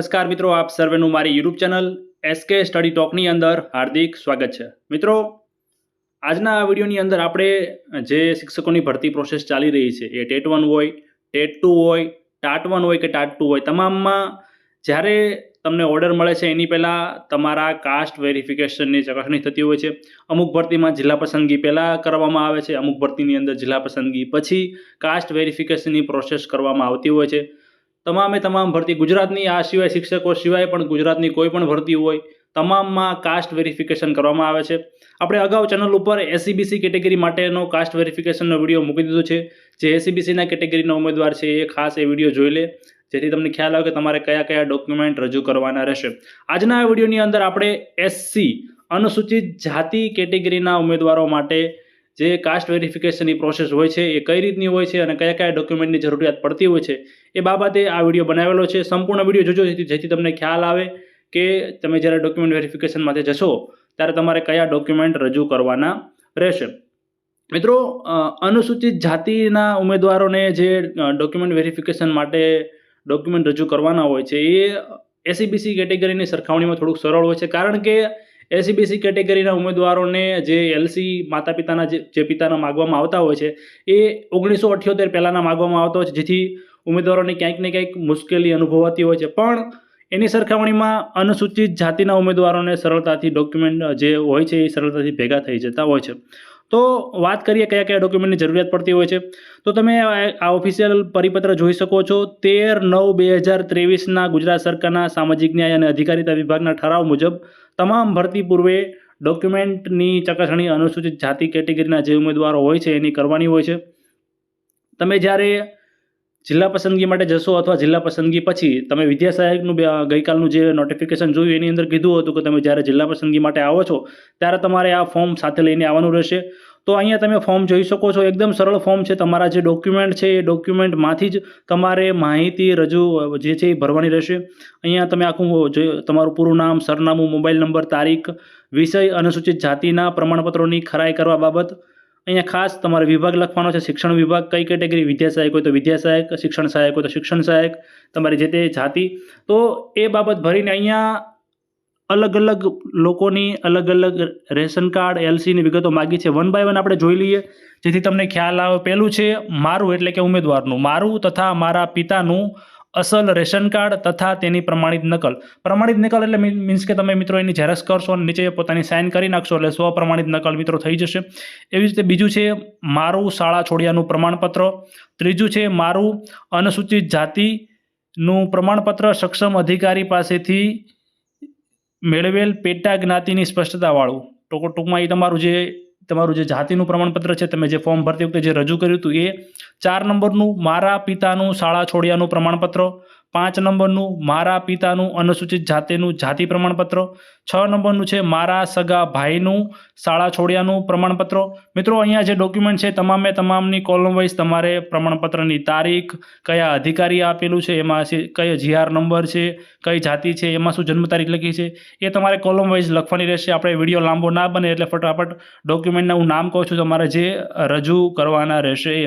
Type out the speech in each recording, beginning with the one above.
નમસ્કાર મિત્રો, આપ સર્વેનું મારી યુટ્યુબ ચેનલ એસકે સ્ટડી ટોકની અંદર હાર્દિક સ્વાગત છે. મિત્રો, આજના આ વિડીયોની અંદર આપણે જે શિક્ષકોની ભરતી પ્રોસેસ ચાલી રહી છે, એ ટેટ વન હોય, ટેટ ટુ હોય, ટાટ વન હોય કે ટાટ ટુ હોય, તમામમાં જ્યારે તમને ઓર્ડર મળે છે, એની પહેલાં તમારા કાસ્ટ વેરિફિકેશનની ચકાસણી થતી હોય છે. અમુક ભરતીમાં જિલ્લા પસંદગી પહેલાં કરવામાં આવે છે, અમુક ભરતીની અંદર જિલ્લા પસંદગી પછી કાસ્ટ વેરિફિકેશનની પ્રોસેસ કરવામાં આવતી હોય છે. તમામે તમામ ભરતી ગુજરાતની, આ સિવાય શિક્ષકો સિવાય પણ ગુજરાતની કોઈ પણ ભરતી હોય, તમામમાં કાસ્ટ વેરિફિકેશન કરવામાં આવે છે. આપણે અગાઉ ચેનલ ઉપર એસીબીસી કેટેગરી માટેનો કાસ્ટ વેરિફિકેશનનો વીડિયો મૂકી દીધો છે. જે એસીબીસીના કેટેગરીના ઉમેદવાર છે, એ ખાસ એ વીડિયો જોઈ લે. જેથી તમને ખ્યાલ આવે કે તમારે કયા કયા ડોક્યુમેન્ટ રજૂ કરવાના રહેશે. આજના વિડીયોની અંદર આપણે એસસી અનુસૂચિત જાતિ કેટેગરીના ઉમેદવારો માટે જે કાસ્ટ વેરિફિકેશનની પ્રોસેસ હોય છે, એ કઈ રીતની હોય છે અને કયા કયા ડોક્યુમેન્ટની જરૂરિયાત પડતી હોય છે, એ બાબતે આ વીડિયો બનાવેલો છે. સંપૂર્ણ વીડિયો જોજો જેથી તમને ખ્યાલ આવે કે તમે જ્યારે ડોક્યુમેન્ટ વેરિફિકેશન માટે જશો, ત્યારે તમારે કયા ડોક્યુમેન્ટ રજૂ કરવાના રહેશે. મિત્રો અનુસૂચિત જાતિના ઉમેદવારોને જે ડોક્યુમેન્ટ વેરિફિકેશન માટે ડોક્યુમેન્ટ રજૂ કરવાના હોય છે, એ એસીબીસી કેટેગરીની સરખામણીમાં થોડુંક સરળ હોય છે. કારણ કે એસીબીસી કેટેગરીના ઉમેદવારોને જે એલસી માતા પિતાના જે પિતાના માગવામાં આવતા હોય છે, એ ઓગણીસો અઠ્યોતેર પહેલાંના માગવામાં આવતા હોય છે, જેથી ઉમેદવારોને ક્યાંક ને ક્યાંક મુશ્કેલી અનુભવાતી હોય છે. પણ એની સરખામણીમાં અનુસૂચિત જાતિના ઉમેદવારોને સરળતાથી ડોક્યુમેન્ટ જે હોય છે, એ સરળતાથી ભેગા થઈ જતા હોય છે. તો વાત કરીએ કયા કયા ડોક્યુમેન્ટની જરૂરિયાત પડતી હોય છે. તો તમે આ ઓફિશિયલ પરિપત્ર જોઈ શકો છો. તેર નવ બે હજાર ત્રેવીસના ગુજરાત સરકારના સામાજિક ન્યાય અને અધિકારીતા વિભાગના ઠરાવ મુજબ તમામ ભરતી પૂર્વે ડોક્યુમેન્ટની ચકાસણી અનુસૂચિત જાતિ કેટેગરીના જે ઉમેદવારો હોય છે એની કરવાની હોય છે. તમે જ્યારે જિલ્લા પસંદગી માટે જશો અથવા જિલ્લા પસંદગી પછી તમે વિદ્યા સહાયકનું ગઈકાલનું જે નોટિફિકેશન જોયું એની અંદર કીધું હતું કે તમે જ્યારે જિલ્લા પસંદગી માટે આવો છો, ત્યારે તમારે આ ફોર્મ સાથે લઈને આવવાનું રહેશે. તો અહીંયા તમે ફોર્મ જોઈ શકો છો. એકદમ સરળ ફોર્મ છે. તમારા જે ડોક્યુમેન્ટ છે, એ ડોક્યુમેન્ટમાંથી જ તમારે માહિતી રજૂ, જે છે એ ભરવાની રહેશે. અહીંયા તમે આખું તમારું પૂરું નામ, સરનામું, મોબાઈલ નંબર, તારીખ, વિષય અનુસૂચિત જાતિના પ્રમાણપત્રોની ખરાઈ કરવા બાબત અહીંયા ખાસ તમારે વિભાગ લખવાનો છે, શિક્ષણ વિભાગ કઈ કેટેગરી? વિદ્યા હોય તો વિદ્યા સહાયક, શિક્ષણ સહાયક હોય તો શિક્ષણ સહાયક, તમારી જે તે જાતિ. તો એ બાબત ભરીને અહીંયા અલગ અલગ લોકોની અલગ અલગ રેશન કાર્ડ, એલસીની વિગતો માગી છે. વન બાય વન આપણે જોઈ લઈએ. જેથી તમને ખ્યાલ આવે. પહેલું છે, મારું એટલે કે ઉમેદવારનું. મારું તથા મારા પિતાનું અસલ રેશન કાર્ડ તથા તેની પ્રમાણિત નકલ. પ્રમાણિત નકલ એટલે મીન્સ કે તમે મિત્રો એની ઝેરોક્ષ કરશો અને નીચે પોતાની સાઇન કરી નાખશો એટલે સ્વ પ્રમાણિત નકલ મિત્રો થઈ જશે. એવી રીતે બીજું છે મારું શાળા છોડ્યાનું પ્રમાણપત્ર. ત્રીજું છે મારું અનુસૂચિત જાતિનું પ્રમાણપત્ર સક્ષમ અધિકારી પાસેથી મેળવેલ પેટા જ્ઞાતિની સ્પષ્ટતાવાળું. ટૂંક ટૂંકમાં એ તમારું જે તમારું જે જાતિનું પ્રમાણપત્ર છે, તમે જે ફોર્મ ભરતી વખતે જે રજૂ કર્યું હતું, એ ચાર નંબરનું મારા પિતાનું શાળા છોડ્યાનું પ્રમાણપત્ર પાંચ નંબરનું મારા પિતાનું અનુસૂચિત જાતિનું જાતિ પ્રમાણપત્ર, છ નંબરનું છે મારા સગા ભાઈનું શાળા છોડ્યાનું પ્રમાણપત્ર. મિત્રો, અહીંયા જે ડોક્યુમેન્ટ છે તમામે તમામની કોલમ વાઇઝ તમારે પ્રમાણપત્રની તારીખ, કયા અધિકારી આપેલું છે, એમાં કયો જીઆર નંબર છે, કઈ જાતિ છે, એમાં શું જન્મ તારીખ લખી છે, એ તમારે કોલમ વાઇઝ લખવાની રહેશે. આપણે વીડિયો લાંબો ના બને એટલે ફટાફટ ડોક્યુમેન્ટના હું નામ કહું છું, તમારે જે રજૂ કરવાના રહેશે એ.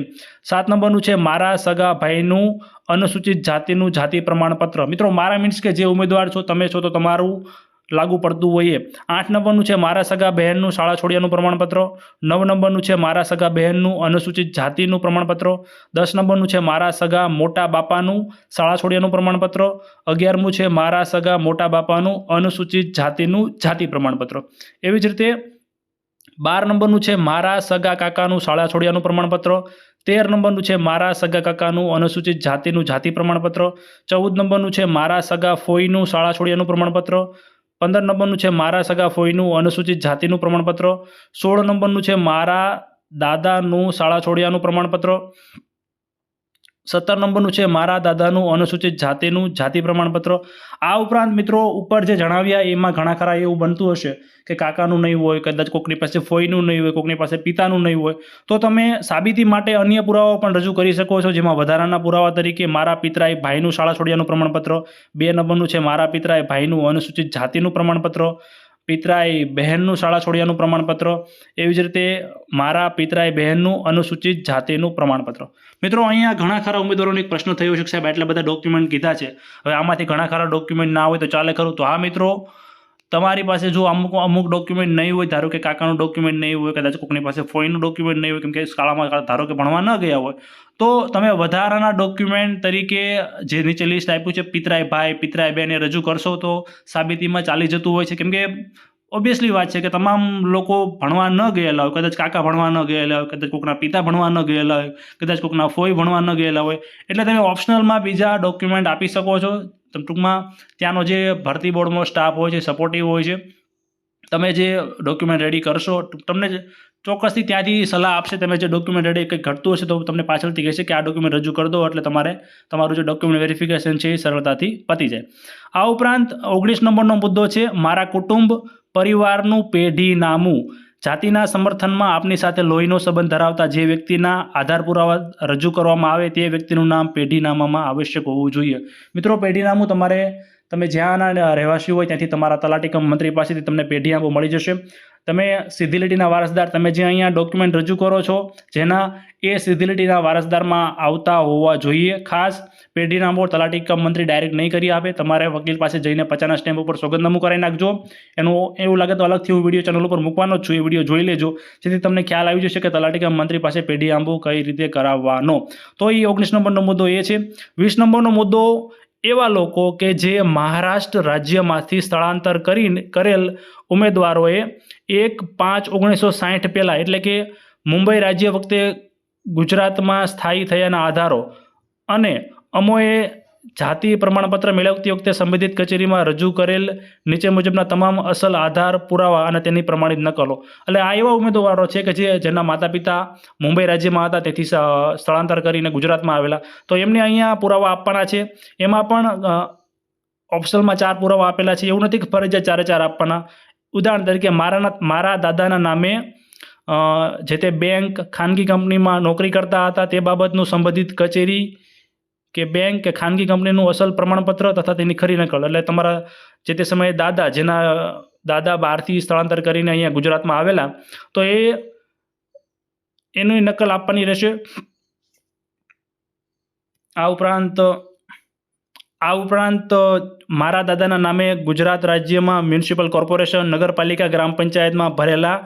સાત નંબરનું છે મારા સગા ભાઈનું અનુસૂચિત જાતિનું જાતિ પ્રમાણપત્ર. મિત્રો, મારા મીન્સ કે જે ઉમેદવાર છો, તમે છો તો તમારું લાગુ પડતું હોય એ આઠ નંબરનું છે મારા સગા બહેનનું શાળા છોડ્યાનું પ્રમાણપત્ર. નવ નંબરનું છે મારા સગા બહેનનું અનુસૂચિત જાતિનું પ્રમાણપત્ર. દસ નંબરનું છે મારા સગા મોટા બાપાનું શાળા છોડ્યાનું પ્રમાણપત્ર. અગિયારમું છે મારા સગા મોટા બાપાનું અનુસૂચિત જાતિનું જાતિ પ્રમાણપત્ર. એવી જ રીતે બાર નંબરનું છે મારા સગા કાકાનું શાળા છોડ્યાનું પ્રમાણપત્ર. તેર નંબરનું છે મારા સગા કાકાનું અનુસૂચિત જાતિનું જાતિ પ્રમાણપત્ર. ચૌદ નંબરનું છે મારા સગા ફોઈનું શાળા છોડિયાનું પ્રમાણપત્ર. પંદર નંબરનું છે મારા સગા ફોઈનું અનુસૂચિત જાતિનું પ્રમાણપત્ર. સોળ નંબરનું છે મારા દાદાનું શાળા છોડિયાનું પ્રમાણપત્ર. સત્તર નંબરનું છે મારા દાદાનું અનુસૂચિત જાતિનું જાતિ પ્રમાણપત્ર. આ ઉપરાંત મિત્રો ઉપર જે જણાવ્યા એમાં ઘણા ખરા એવું બનતું હશે કે કાકાનું નહીં હોય, કદાચ કોકની પાસે ફોઈનું નહીં હોય, કોકની પાસે પિતાનું નહીં હોય, તો તમે સાબિતી માટે અન્ય પુરાવાઓ પણ રજૂ કરી શકો છો, જેમાં વધારાના પુરાવા તરીકે મારા પિતરાએ ભાઈનું શાળા છોડ્યાનું પ્રમાણપત્ર, બે નંબરનું છે મારા પિતરાએ ભાઈનું અનુસૂચિત જાતિનું પ્રમાણપત્ર પિતરાઈ બહેનનું શાળા છોડ્યાનું પ્રમાણપત્ર, એવી જ રીતે મારા પિતરાય બહેનનું અનુસૂચિત જાતિનું પ્રમાણપત્ર. મિત્રો, અહીંયા ઘણા ખરા ઉમેદવારોને એક પ્રશ્ન થયો છે સાહેબ એટલા બધા ડોક્યુમેન્ટ કીધા છે. હવે આમાંથી ઘણા ખરા ડોક્યુમેન્ટ ના હોય તો ચાલે ખરું? તો હા મિત્રો તમારી પાસે જો અમુક અમુક ડોક્યુમેન્ટ નહીં હોય, ધારો કે કાકાનું ડોક્યુમેન્ટ નહીં હોય, કદાચ કોઈની પાસે ફોઈનું ડોક્યુમેન્ટ નહીં હોય, કેમ કે શાળામાં ધારો કે ભણવા ન ગયા હોય, તો તમે વધારાના ડોક્યુમેન્ટ તરીકે જે નીચે લિસ્ટ આપ્યું છે પિતરાય ભાઈ પિતરાય બેન રજૂ કરશો તો સાબિતીમાં ચાલી જતું હોય છે. કેમ કે ઓબ્વિયસલી વાત છે કે તમામ લોકો ભણવા ન ગયેલા હોય, કદાચ કાકા ભણવા ન ગયેલા હોય, કદાચ કોઈકના પિતા ભણવા ન ગયેલા હોય, કદાચ કોઈકના ફોઈ ભણવા ન ગયેલા હોય. એટલે તમે ઓપ્શનલમાં બીજા ડોક્યુમેન્ટ આપી શકો છો. ટૂંકમાં ત્યાંનો જે ભરતી બોર્ડનો સ્ટાફ હોય છે સપોર્ટિવ હોય છે, તમે જે ડોક્યુમેન્ટ રેડી કરશો તમને ચોક્કસથી ત્યાંથી સલાહ આપશે, તમે જે ડોક્યુમેન્ટ રેડી કંઈક ઘટતું હશે તો તમને પાછળથી કહેશે કે આ ડોક્યુમેન્ટ રજૂ કરી દો, એટલે તમારે તમારું જે ડોક્યુમેન્ટ વેરિફિકેશન છે એ સરળતાથી પતી જાય. આ ઉપરાંત ઓગણીસ નંબરનો મુદ્દો છે, મારા કુટુંબ પરિવારનું પેઢી નામું જાતિના સમર્થનમાં આપની સાથે લોહીનો સંબંધ ધરાવતા જે વ્યક્તિના આધાર પુરાવા રજૂ કરવામાં આવે તે વ્યક્તિનું નામ પેઢીનામામાં આવશ્યક હોવું જોઈએ. મિત્રો, પેઢીનામું તમારે, તમે જ્યાંના રહેવાસી હોય ત્યાંથી તમારા તલાટી કમ મંત્રી પાસેથી તમને પેઢીનામું મળી જશે. તમે સીધી લીટીના વારસદાર તમે જે અહીંયા ડોક્યુમેન્ટ રજૂ કરો છો, જેના એ સીધી લીટીના વારસદારમાં આવતા હોવા જોઈએ. ખાસ પેઢીનામું તલાટી કમ મંત્રી ડાયરેક્ટ નહીં કરી આપે. તમારે વકીલ પાસે જઈને પચાના સ્ટેમ્પ ઉપર સોગંદનામું કરાવી નાખજો. એનું એવું લાગે તો અલગથી હું વીડિયો ચેનલ ઉપર મૂકવાનો જ છું. એ વીડિયો જોઈ લેજો. જેથી તમને ખ્યાલ આવી જશે કે તલાટી કમ મંત્રી પાસે પેઢી આંબો કઈ રીતે કરાવવાનો. તો એ ઓગણીસ નંબરનો મુદ્દો એ છે. વીસ નંબરનો મુદ્દો એવા લોકો કે જે મહારાષ્ટ્ર રાજ્યમાંથી સ્થળાંતર કરીને કરેલ ઉમેદવારોએ એક પાંચ ઓગણીસો સાહીઠ પહેલાં, એટલે કે મુંબઈ રાજ્ય વખતે ગુજરાતમાં સ્થાયી થયાના આધારો અને અમોએ જાતિ પ્રમાણપત્ર મેળવતી વખતે સંબંધિત કચેરીમાં રજૂ કરેલ નીચે મુજબના તમામ અસલ આધાર પુરાવા અને તેની પ્રમાણિત નકલો. એટલે આ એવા ઉમેદવારો છે કે જે જેના માતા પિતા મુંબઈ રાજ્યમાં હતા, તેથી સ્થળાંતર કરીને ગુજરાતમાં આવેલા. તો એમને અહીંયા પુરાવા આપવાના છે. એમાં પણ ઓપ્શનમાં ચાર પુરાવા આપેલા છે. એવું નથી કે ફરજિયાત ચારે ચાર આપવાના. ઉદાહરણ તરીકે મારા મારા દાદાના નામે જે તે બેંક ખાનગી કંપનીમાં નોકરી કરતા હતા તે બાબતનું સંબંધિત કચેરી કે બેંક કે ખાનગી કંપનીનું અસલ પ્રમાણપત્ર તથા તેની ખરી નકલ. એટલે તમારા જે તે સમયે દાદા, જેના દાદા બહારથી સ્થળાંતર કરીને અહીંયા ગુજરાતમાં આવેલા, તો એ એની નકલ આપવાની રહેશે. આ ઉપરાંત આ ઉપરાંત મારા દાદાના નામે ગુજરાત રાજ્યમાં મ્યુનિસિપલ કોર્પોરેશન, નગરપાલિકા, ગ્રામ પંચાયતમાં ભરેલા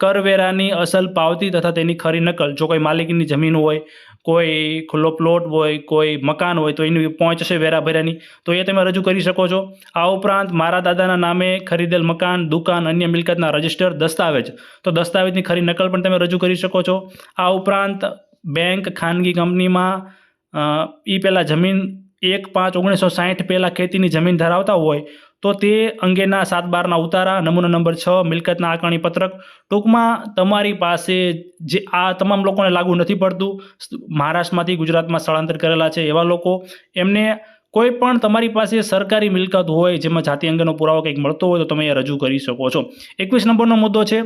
કરવેરાની અસલ પાવતી તથા તેની ખરી નકલ. જો કોઈ માલિકીની જમીન હોય, કોઈ ખુલ્લો પ્લોટ હોય, કોઈ મકાન હોય, તો એની પહોંચ હશે વેરા ભર્યાની તો એ તમે રજૂ કરી શકો છો. આ ઉપરાંત મારા દાદાના નામે ખરીદેલ મકાન, દુકાન, અન્ય મિલકતના રજિસ્ટર, દસ્તાવેજ. તો દસ્તાવેજની ખરી નકલ પણ તમે રજૂ કરી શકો છો. આ ઉપરાંત બેંક ખાનગી કંપનીમાં એ પહેલાં જમીન એક પાંચ ઓગણીસો સાઠ પહેલાં ખેતીની જમીન ધરાવતા હોય, તો તે અંગેના સાત બારના ઉતારા, નમૂના નંબર છ, મિલકતના આકારણી પત્રક. ટૂંકમાં તમારી પાસે જે આ તમામ લોકોને લાગુ નથી પડતું, મહારાષ્ટ્રમાંથી ગુજરાતમાં સ્થળાંતર કરેલા છે એવા લોકો, એમને કોઈ પણ તમારી પાસે સરકારી મિલકત હોય, જેમાં જાતિ અંગેનો પુરાવો કંઈક મળતો હોય, તો તમે એ રજૂ કરી શકો છો. એકવીસ નંબરનો મુદ્દો છે,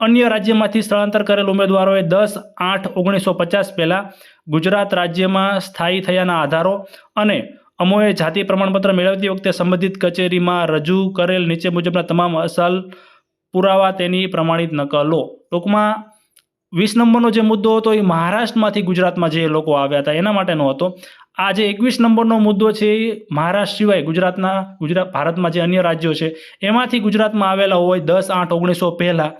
અન્ય રાજ્યમાંથી સ્થળાંતર કરેલ ઉમેદવારોએ દસ આઠ ઓગણીસો પચાસ પહેલાં ગુજરાત રાજ્યમાં સ્થાયી થયાના આધારો અને અમોએ જાતિ પ્રમાણપત્ર મેળવતી વખતે સંબંધિત કચેરીમાં રજૂ કરેલ નીચે મુજબના તમામ અસલ પુરાવા તેની પ્રમાણિત નકલો. ટૂંકમાં, વીસ નંબરનો જે મુદ્દો હતો એ મહારાષ્ટ્રમાંથી ગુજરાતમાં જે લોકો આવ્યા હતા એના માટેનો હતો. આ જે એકવીસ નંબરનો મુદ્દો છે એ મહારાષ્ટ્ર સિવાય ગુજરાતના, ગુજરાત, ભારતમાં જે અન્ય રાજ્યો છે, એમાંથી ગુજરાતમાં આવેલા હોય દસ આઠ ઓગણીસો પહેલાં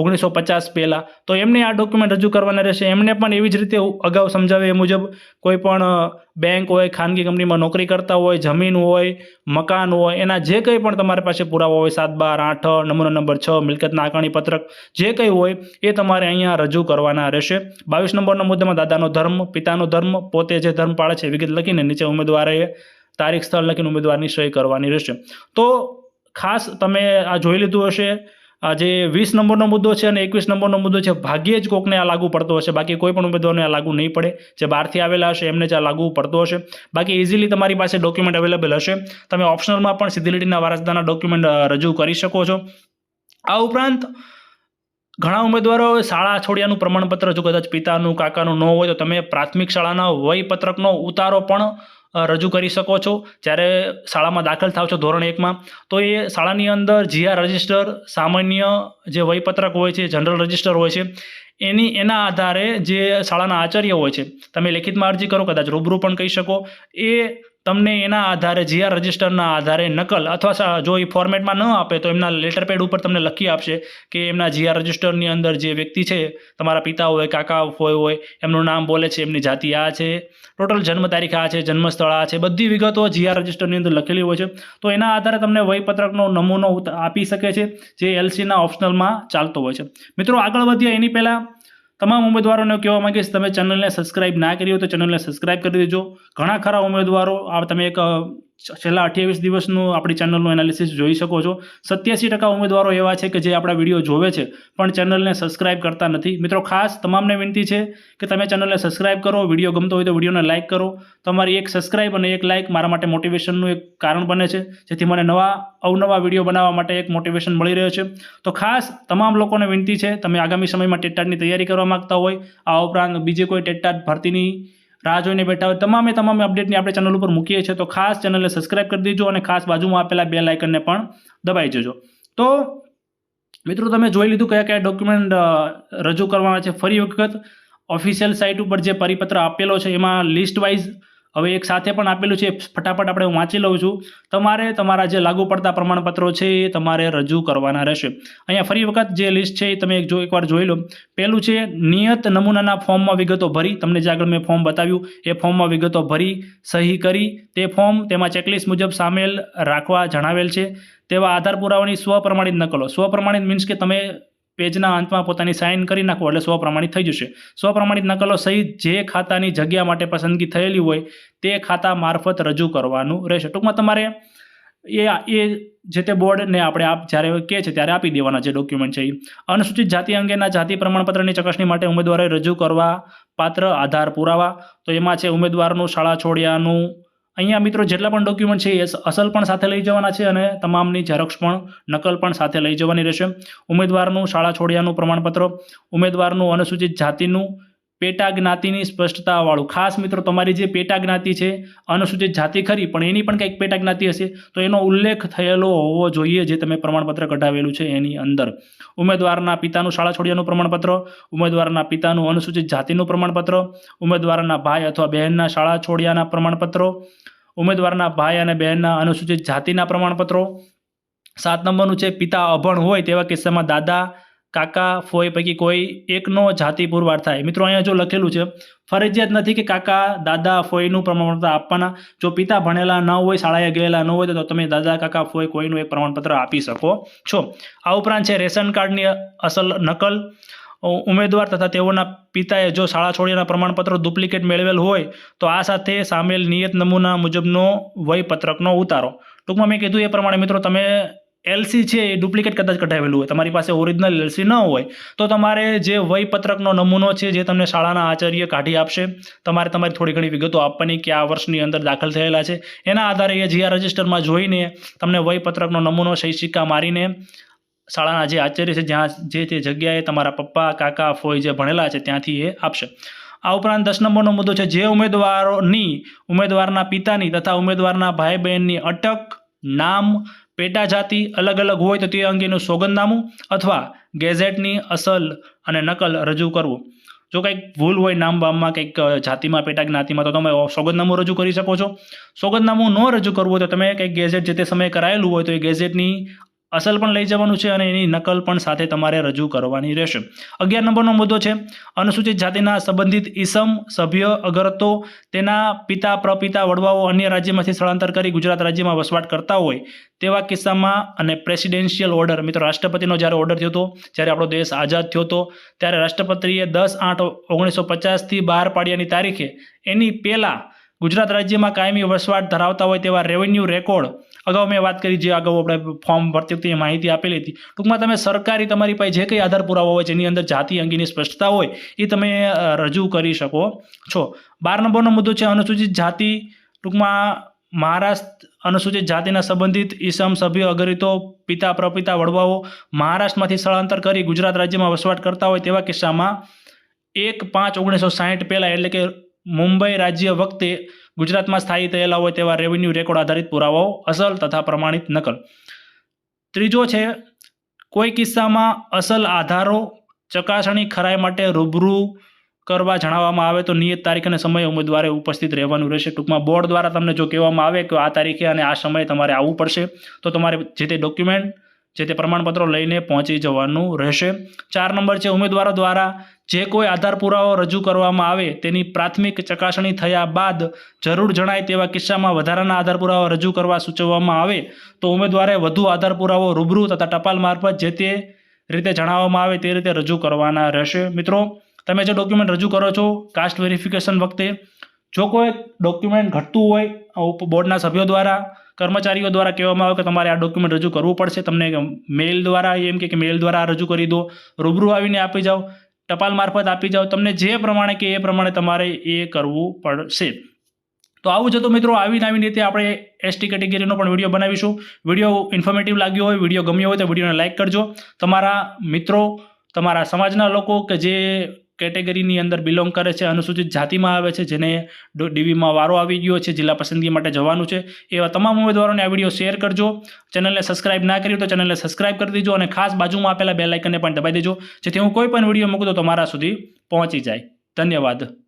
ઓગણીસો પચાસ પહેલાં. તો એમને આ ડોક્યુમેન્ટ રજૂ કરવાના રહેશે. એમને પણ એવી જ રીતે અગાઉ સમજાવે એ મુજબ કોઈ પણ બેંક હોય, ખાનગી કંપનીમાં નોકરી કરતા હોય, જમીન હોય, મકાન હોય, એના જે કંઈ પણ તમારી પાસે પુરાવા હોય, સાત બાર, આઠ, નમૂનો નંબર છ મિલકતના આકારણી પત્રક, જે કંઈ હોય, એ તમારે અહીંયા રજૂ કરવાના રહેશે. બાવીસ નંબરના મુદ્દામાં દાદાનો ધર્મ, પિતાનો ધર્મ, પોતે જે ધર્મ પાળે છે વિગત લખીને નીચે ઉમેદવારે તારીખ, સ્થળ લખીને ઉમેદવારની સહી કરવાની રહેશે. તો ખાસ તમે આ જોઈ લીધું હશે. જે વીસ નંબરનો મુદ્દો છે અને એકવીસ નંબરનો મુદ્દો છે, ભાગ્યે જ કોકને આ લાગુ પડતો હશે. બાકી કોઈ પણ ઉમેદવારને આ લાગુ નહીં પડે. જે બહારથી આવેલા હશે, એમને જ આ લાગુ પડતો હશે. બાકી ઇઝીલી તમારી પાસે ડોક્યુમેન્ટ અવેલેબલ હશે. તમે ઓપ્શનલમાં પણ સીધી લીટીના વારસદારના ડોક્યુમેન્ટ રજૂ કરી શકો છો. આ ઉપરાંત ઘણા ઉમેદવારો શાળા છોડ્યાનું પ્રમાણપત્ર, જો કદાચ પિતાનું, કાકાનું ન હોય તો તમે પ્રાથમિક શાળાના વયપત્રકનો ઉતારો પણ રજૂ કરી શકો છો. જ્યારે શાળામાં દાખલ થાવ છો ધોરણ એકમાં, તો એ શાળાની અંદર જીઆર રજિસ્ટર, સામાન્ય જે વયપત્રક હોય છે, જનરલ રજિસ્ટર હોય છે, એની, એના આધારે જે શાળાના આચાર્ય હોય છે, તમે લેખિતમાં અરજી કરો, કદાચ રૂબરૂ પણ કહી શકો. એ તમને એના આધારે જીઆર રજિસ્ટરના આધારે નકલ અથવા જો એ ફોર્મેટમાં ન આપે તો એમના લેટર પેડ ઉપર તમને લખી આપશે કે એમના જીઆર રજિસ્ટરની અંદર જે વ્યક્તિ છે, તમારા પિતા હોય, કાકા હોય હોય, એમનું નામ બોલે છે, એમની જાતિ આ છે, ટોટલ જન્મ તારીખ આ છે, જન્મસ્થળ આ છે, બધી વિગતો જીઆર રજિસ્ટરની અંદર લખેલી હોય છે, તો એના આધારે તમને વયપત્રકનો નમૂનો આપી શકે છે, જે એલસીના ઓપ્શનલમાં ચાલતો હોય છે. મિત્રો આગળ વધીએ, એની પહેલાં તમામ ઉમેદવારોને કહેવા માંગીશ, તમે ચેનલને સબસ્ક્રાઇબ ના કરી હોય તો ચેનલને સબસ્ક્રાઇબ કરી દેજો. ઘણા ખરા ઉમેદવારો, આ તમે એક છેલ્લા અઠ્યાવીસ દિવસનું આપણી ચેનલનું એનાલિસિસ જોઈ શકો છો. સત્યાસી ટકા ઉમેદવારો એવા છે કે જે આપણા વીડિયો જોવે છે, પણ ચેનલને સબસ્ક્રાઇબ કરતા નથી. મિત્રો, ખાસ તમામને વિનંતી છે કે તમે ચેનલને સબસ્ક્રાઇબ કરો વીડિયો ગમતો હોય તો વિડીયોને લાઇક કરો. તમારી એક સબસ્ક્રાઇબ અને એક લાઇક મારા માટે મોટિવેશનનું એક કારણ બને છે, જેથી મને નવા, અવનવા વીડિયો બનાવવા માટે એક મોટિવેશન મળી રહ્યો છે. તો ખાસ તમામ લોકોને વિનંતી છે, તમે આગામી સમયમાં ટેટાટની તૈયારી કરવા માગતા હોય, આ ઉપરાંત બીજી કોઈ ટેટાટ ભરતીની રાહ જોઈને બેઠા હોય, તમામે તમામ અપડેટની આપણે ચેનલ ઉપર મૂકીએ છીએ, તો ખાસ ચેનલને સબસ્ક્રાઇબ કરી દેજો અને ખાસ બાજુમાં આપેલા બે લાઇકનને પણ દબાઈ જજો. તો મિત્રો, તમે જોઈ લીધું કયા કયા ડોક્યુમેન્ટ રજૂ કરવાના છે. ફરી વખત ઓફિશિયલ સાઇટ ઉપર જે પરિપત્ર આપેલો છે, એમાં લિસ્ટ વાઇઝ હવે એક સાથે પણ આપેલું છે, ફટાફટ આપણે હું વાંચી લઉં છું. તમારે તમારા જે લાગુ પડતા પ્રમાણપત્રો છે, એ તમારે રજૂ કરવાના રહેશે. અહીંયા ફરી વખત જે લિસ્ટ છે, એ તમે જો, એકવાર જોઈ લો. પહેલું છે, નિયત નમૂનાના ફોર્મમાં વિગતો ભરી. તમને જે આગળ મેં ફોર્મ બતાવ્યું, એ ફોર્મમાં વિગતો ભરી, સહી કરી. તે ફોર્મ તેમાં ચેકલિસ્ટ મુજબ સામેલ રાખવા જણાવેલ છે. તેવા આધાર પુરાવાની સ્વપ્રમાણિત નકલો. સ્વપ્રમાણિત મીન્સ કે તમે પેજના અંતમાં પોતાની સાઇન કરી નાખો એટલે સ્વપ્રમાણિત થઈ જશે. સ્વપ્રમાણિત નકલો સહિત જે ખાતાની જગ્યા માટે પસંદગી થયેલી હોય તે ખાતા મારફત રજૂ કરવાનું રહેશે. ટૂંકમાં તમારે એ એ જે તે બોર્ડને આપણે આપ જ્યારે કહે છે ત્યારે આપી દેવાના જે ડોક્યુમેન્ટ છે એ. અનુસૂચિત જાતિ અંગેના જાતિ પ્રમાણપત્રની ચકાસણી માટે ઉમેદવારે રજૂ કરવા પાત્ર આધાર પુરાવા. તો એમાં છે ઉમેદવારનું શાળા છોડ્યાનું અહીંયા મિત્રો જેટલા પણ ડોક્યુમેન્ટ છે એ અસલ પણ સાથે લઈ જવાના છે અને તમામની ઝેરોક્ષ પણ નકલ પણ સાથે લઈ જવાની રહેશે. ઉમેદવારનું શાળા છોડ્યાનું પ્રમાણપત્ર, ઉમેદવારનું અનુસૂચિત જાતિનું પેટા જ્ઞાતિની સ્પષ્ટતાવાળું. ખાસ મિત્રો, તમારી જે પેટા જ્ઞાતિ છે, અનુસૂચિત જાતિ ખરી, પણ એની પણ કંઈક પેટા જ્ઞાતિ હશે, તો એનો ઉલ્લેખ થયેલો હોવો જોઈએ જે તમે પ્રમાણપત્ર કઢાવેલું છે એની અંદર. ઉમેદવારના પિતાનું શાળા છોડ્યાનું પ્રમાણપત્ર, ઉમેદવારના પિતાનું અનુસૂચિત જાતિનું પ્રમાણપત્ર, ઉમેદવારના ભાઈ અથવા બહેનના શાળા છોડ્યાના પ્રમાણપત્રો, ઉમેદવારના ભાઈ અને બહેનના અનુસૂચિત જાતિના પ્રમાણપત્રો. સાત નંબરનું છે, પિતા અભણ હોય તેવા કિસ્સામાં દાદા કાકા, ફોઈ પૈકી કોઈ એકનો જાતિ પુરવાર થાય. મિત્રો, અહીંયા જો લખેલું છે, ફરજિયાત નથી કે કાકા, દાદા, ફોઈનું પ્રમાણપત્ર આપવાના. જો પિતા ભણેલા ન હોય, શાળાએ ગયેલા ન હોય, તો તમે દાદા, કાકા, ફોઈ કોઈનું એક પ્રમાણપત્ર આપી શકો છો. આ ઉપરાંત છે, રેશન કાર્ડની અસલ નકલ. ઉમેદવાર તથા તેઓના પિતાએ જો શાળા છોડીના પ્રમાણપત્રો ડુપ્લિકેટ મેળવેલ હોય, તો આ સાથે સામેલ નિયત નમૂના મુજબનો વયપત્રકનો ઉતારો. ટૂંકમાં મેં કીધું એ પ્રમાણે, મિત્રો, તમે એલસી છે એ ડુપ્લિકેટ કદાચ કઢાવેલું હોય. તમારી પાસે ઓરિજિનલ એલસી ન હોય, તો તમારે જે વયપત્રકનો નમૂનો છે જે તમને શાળાના આચાર્ય કાઢી આપશે, તમારે તમારી થોડી ઘણી વિગતો આપવાની કે આ વર્ષની અંદર દાખલ થયેલા છે. એના આધારે એ જીઆર રજિસ્ટરમાં જોઈને તમને વયપત્રકનો નમૂનો સહી સિક્કા મારીને શાળાના જે આચાર્ય છે, જ્યાં જે તે જગ્યાએ તમારા પપ્પા, કાકા, ફોઈ જે ભણેલા છે, ત્યાંથી એ આપશે. આ ઉપરાંત દસ નંબરનો મુદ્દો છે, જે ઉમેદવારોની, ઉમેદવારના પિતાની તથા ઉમેદવારના ભાઈ બહેનની અટક નામ પેટા જાતિ અલગ અલગ હોય તો તે અંગેનું સોગંદનામું અથવા ગેઝેટની અસલ અને નકલ રજૂ કરવું. જો કંઈક ભૂલ હોય નામ બામમાં કંઈક જાતિમાં પેટા જ્ઞાતિમાં તો તમે સોગંદનામું રજૂ કરી શકો છો. સોગંદનામું ન રજૂ કરવું હોય તો તમે કંઈક ગેઝેટ જે તે સમયે કરાયેલું હોય તો એ ગેઝેટની અસલ પણ લઈ જવાનું છે અને એની નકલ પણ સાથે તમારે રજૂ કરવાની રહેશે. અગિયાર નંબરનો મુદ્દો છે. અનુસૂચિત જાતિના સંબંધિત ઈસમ, સભ્ય અગર તો તેના પિતા, પ્રપિતા, વડવાઓ અન્ય રાજ્યમાંથી સ્થળાંતર કરી ગુજરાત રાજ્યમાં વસવાટ કરતા હોય તેવા કિસ્સામાં અને પ્રેસિડેન્શિયલ ઓર્ડર, મિત્રો, રાષ્ટ્રપતિનો જ્યારે ઓર્ડર થયો હતો, જ્યારે આપણો દેશ આઝાદ થયો હતો, ત્યારે રાષ્ટ્રપતિએ દસ આઠ ઓગણીસો પચાસથી બહાર પાડ્યાની તારીખે એની પહેલાં ગુજરાત રાજ્યમાં કાયમી વસવાટ ધરાવતા હોય તેવા રેવન્યુ રેકોર્ડ અગાઉ મેં વાત કરી જે અગાઉ આપણે ફોર્મ ભરતી વખતે માહિતી આપેલી હતી. ટૂંકમાં તમે સરકારી તમારી પાસે જે કંઈ આધાર પુરાવો હોય, જેની અંદર જાતિ અંગેની સ્પષ્ટતા હોય, એ તમે રજૂ કરી શકો છો. બાર નંબરનો મુદ્દો છે અનુસૂચિત જાતિ. ટૂંકમાં મહારાષ્ટ્ર અનુસૂચિત જાતિના સંબંધિત ઈસમ, સભ્ય, અગરીતો, પિતા, પ્રપિતા, વડવાઓ મહારાષ્ટ્રમાંથી સ્થળાંતર કરી ગુજરાત રાજ્યમાં વસવાટ કરતા હોય તેવા કિસ્સામાં એક પાંચ ઓગણીસો સાહીઠ પહેલાં એટલે કે મુંબઈ રાજ્ય વખતે ગુજરાતમાં સ્થાયી થયેલા હોય તેવા રેવન્યુ રેકોર્ડ આધારિત પુરાવાઓ અસલ તથા પ્રમાણિત નકલ. ત્રીજો છે, કોઈ કિસ્સામાં અસલ આધારો ચકાસણી ખરાઈ માટે રૂબરૂ કરવા જણાવવામાં આવે તો નિયત તારીખ અને સમય ઉમેદવારે ઉપસ્થિત રહેવાનું રહેશે. ટૂંકમાં બોર્ડ દ્વારા તમને જો કહેવામાં આવે કે આ તારીખે અને આ સમયે તમારે આવવું પડશે, તો તમારે જે તે ડોક્યુમેન્ટ જે તે પ્રમાણપત્રો લઈને પહોંચી જવાનું રહેશે. ચાર નંબર છે, ઉમેદવારો દ્વારા જે કોઈ આધાર પુરાવો રજૂ કરવામાં આવે તેની પ્રાથમિક ચકાસણી થયા બાદ જરૂર જણાય તેવા કિસ્સામાં વધારાના આધાર પુરાવા રજૂ કરવા સૂચવવામાં આવે તો ઉમેદવારે વધુ આધાર પુરાવો રૂબરૂ તથા ટપાલ મારફત જે તે રીતે જણાવવામાં આવે તે રીતે રજૂ કરવાના રહેશે. મિત્રો, તમે જે ડોક્યુમેન્ટ રજૂ કરો છો, કાસ્ટ વેરિફિકેશન વખતે જો કોઈ ડોક્યુમેન્ટ ઘટતું હોય બોર્ડના સભ્યો દ્વારા કર્મચારીઓ દ્વારા કહેવામાં આવે કે તમારે આ ડોક્યુમેન્ટ રજૂ કરવું પડશે. તમને મેલ દ્વારા એમ કે મેલ દ્વારા રજૂ કરી દો. રૂબરૂ આવીને આપી જાઓ. ટપાલ મારફત આપી જાઓ. તમને જે પ્રમાણે કે એ પ્રમાણે તમારે એ કરવું પડશે. તો આવું જ હતું મિત્રો. આવીને નવી રીતે આપણે એસટી કેટેગરીનો પણ વીડિયો બનાવીશું. વીડિયો ઇન્ફોર્મેટિવ લાગ્યો હોય વીડિયો ગમ્યો હોય તો વિડીયોને લાઇક કરજો. તમારા મિત્રો, તમારા સમાજના લોકો કે જે કેટેગરીની અંદર બિલોંગ કરે છે, અનુસૂચિત જાતિમાં આવે છે, જેને ડીવીમાં વારો આવી ગયો છે, જિલ્લા પસંદગી માટે જવાનું છે. એવા તમામ ઉમેદવારોને આ વીડિયો શેર કરજો. ચેનલને સબસ્ક્રાઇબ ના કર્યું તો ચેનલને સબસ્ક્રાઇબ કરી દેજો અને ખાસ બાજુમાં આપેલા બે પણ દબાઈ દેજો. જેથી હું કોઈ પણ વીડિયો મૂકું તો તમારા સુધી પહોંચી જાય. ધન્યવાદ.